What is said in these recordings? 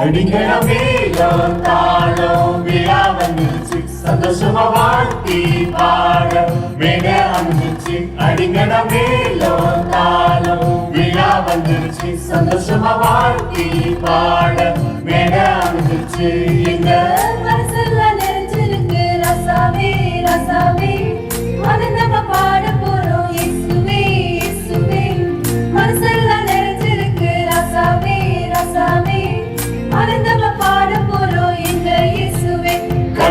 அடிகளமேலும் தாழும் விழா வந்துச்சு சந்தோஷமா வாழ்த்தி பாட மேட அமைஞ்சிச்சு அடிகளமேலும் தாழும் விழா வந்துருச்சு சந்தோஷமா வாழ்த்தி பாட மேட அமைஞ்சிச்சு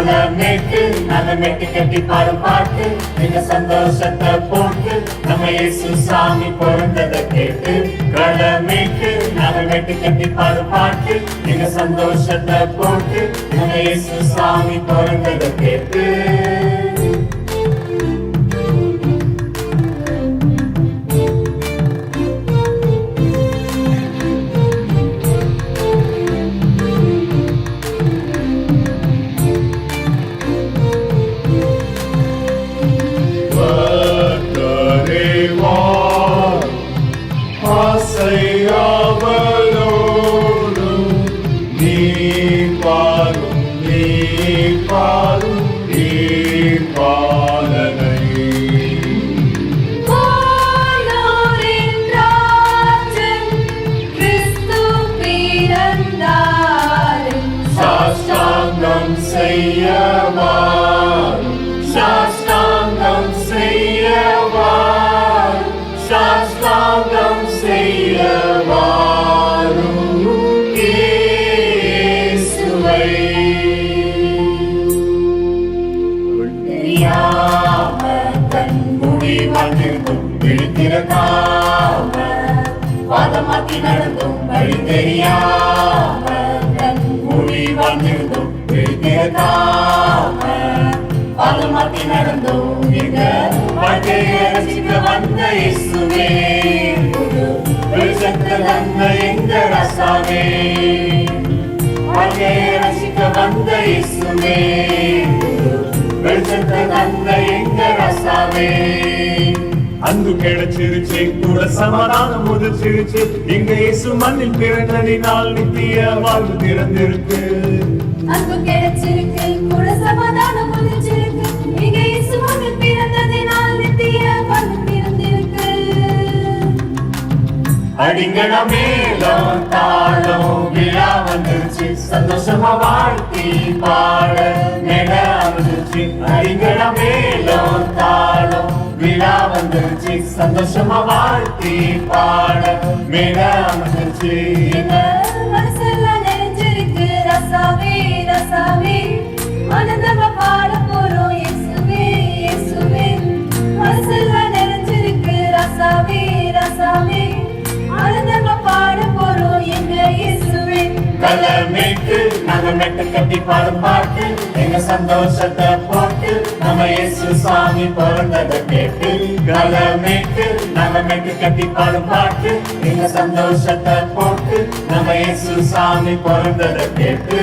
நலமேட்டு நலமேட்டு கட்டி பாடும் பாட்டு மிக சந்தோஷத்தை போட்டு நம்ம இயேசு சாமி பிறந்ததை கேட்டு களமேட்டு நலமேட்டு கட்டி பாடும் பாட்டு மிக சந்தோஷத்தை போட்டு நம்ம இயேசு சாமி பிறந்ததை கேட்டு. சாஷ்டாங்கம் செய்யவார் சாஷ்டாங்கம் செய்யவார் செய்யவாரும் இயேசுவை தன் முடி வந்திருந்தும் பாதமாக்கி நடந்தும் வழி தெரியாம தன் முடி வந்திருந்தும் விழித்திருக்காம பாதமாக்கி நடந்தும் எங்க வாழ்க்கையை ரசிக்க வந்த இயேசுவே புது வெளிச்சத்தை எங்க ரசாவே வாழ்க்கையை ரசிக்க வந்த எங்க ரசாவே அன்பு கிடைச்சிருச்சு கூட சமாதானம் உதிச்சிருச்சு இங்க இயேசு மண்ணில் பிறந்ததினால் நித்திய வாழ்வு திறந்திருக்கு. அன்பு கிடைச்சிருக்கு கூட சமாதானம் முடிச்சிருக்கு இங்க இயேசுவுக்கு பிறந்ததினால் நித்திய வாழ்வு பிறந்திருக்கு. அடிங்கட மேலும் தாளம் விழா வந்துருச்சு சந்தோஷமா வாழ்த்தி பாட நெட அமைஞ்சிருச்சு அடிங்கட மேலும் தாளம் விழா வந்துருச்சு சந்தோஷமா வாழ்த்தி பாட மேட அமைஞ்சிருச்சு நட்டு கட்டி பாடும் பாட்டு எங்க சந்தோஷத்தை போட்டு நம்ம இயேசு சாமி பிறந்ததை கேட்டு கலமேட்டு நகமெட்டு கட்டி பாடும் பாட்டு எங்க சந்தோஷத்தை போட்டு நம்ம இயேசு சாமி பிறந்ததை கேட்டு.